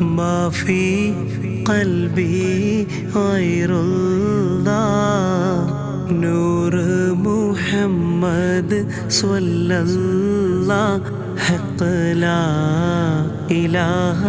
ما في قلبي غير الله. نور محمد صلى الله. حق لا إله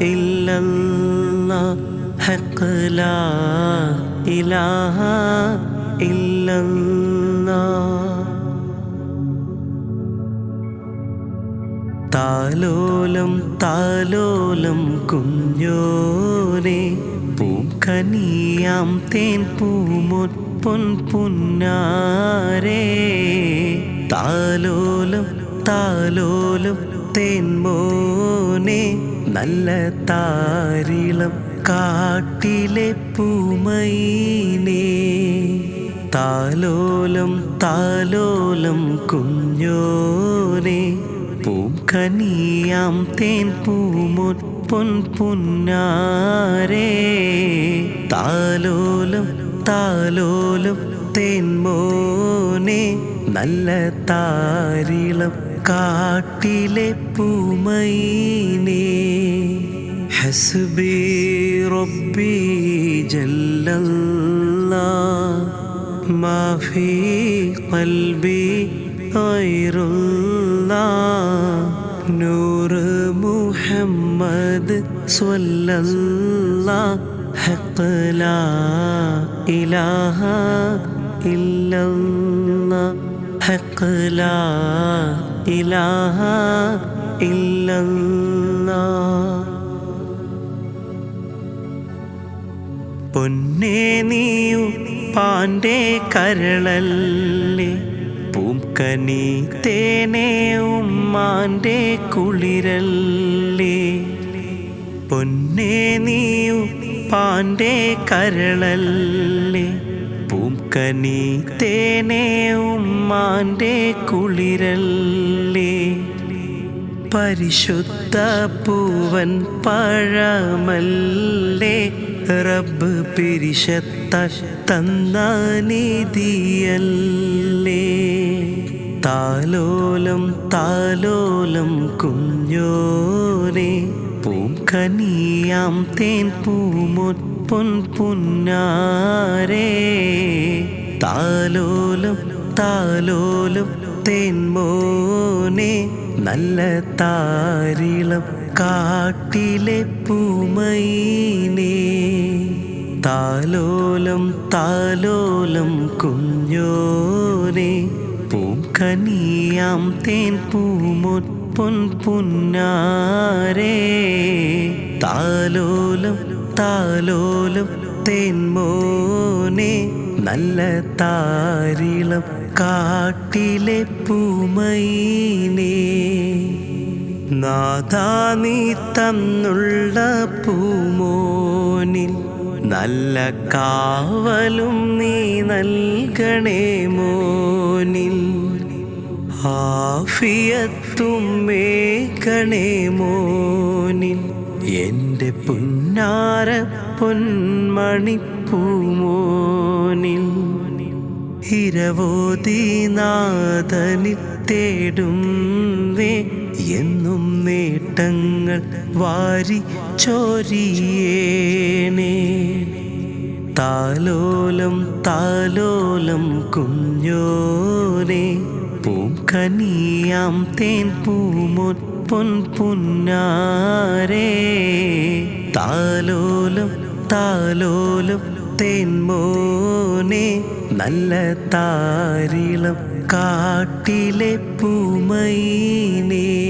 إلا الله. حق لا إله إلا الله. താലോലം താലോലം കുഞ്ഞോനെ പൂക്കനിയാം തേൻ പൂമൊൻ പുന്നാരേ. താലോലം താലോലം തേൻ മോനെ നല്ല താരിളം കാട്ടിലെ പൂമൈനേ. താലോലം താലോലം കുഞ്ഞോനെ പൂക്കനിയാം തേൻ പൂമൊൻ പൊൻ പുന്നാരേ താലോലം താലോലം തേൻ മോനെ നല്ല താരിളം കാട്ടിലെ പൂമൈനേ ഹസ്ബി റബ്ബി ജല്ലല്ലാഹ് ما في قلبي غير الله നൂറ് മുഹമ്മദ് സ്വല്ലല്ലാ ഹഖലാ ഇലാഹ ഇല്ലല്ലാ ഹഖലാ ഇലാഹ ഇല്ലല്ലാ പൊന്നേ നീയു പാന്റെ കരളല്ലേ പൂക്കനി തേനേ ഉമ്മാന്റെ കുളിരല്ലേ? പൊന്നേ നീയു പാന്റെ കരളല്ലേ? പൂക്കനി തേനേ ഉമ്മാന്റെ കുളിരല്ലേ? പരിശുദ്ധ പൂവൻ പഴമല്ലേ? റബ്ബ് പിരിശത്ത തന്ന താലോലം താലോലം കുഞ്ഞോനെ പൂക്കനിയാം തേൻ പൂമൊൻ പുന്നാരേ. താലോലം താലോലം തേൻ മോനെ. നല്ല താരിളം കാട്ടിലെ പൂമൈനേ. താലോലം താലോലം കുഞ്ഞോനെ. പൂക്കനിയാം തേൻ പൂമൊൻ പുന്നാരേ. താലോലം താലോലം തേൻ മോനെ. നല്ല താരിളം കാട്ടിലെ പൂമൈനേ. നാദാ നീ തന്നുള്ള പൂമോനിൽ നല്ല കാവലും നീ നൽകണേ മോനിൽ. ആഫിയത്തും മേക്കണേ മോനിൽ. എന്റെ പുന്നാര പൊന്മണിപ്പൂമോനിൽ ഇരവോതി നാഥനി തേടും എന്നും നേട്ടങ്ങൾ വാരി ചോരിയേനേ താലോലം താലോലം കുഞ്ഞോനെ. പൂക്കനിയാം തേൻ പൂമൊൻ പൊൻ പുന്നാരേ. താലോലം താലോലം തേൻമോനെ നല്ല താരിളം കാട്ടിലെ പൂമൈനേ.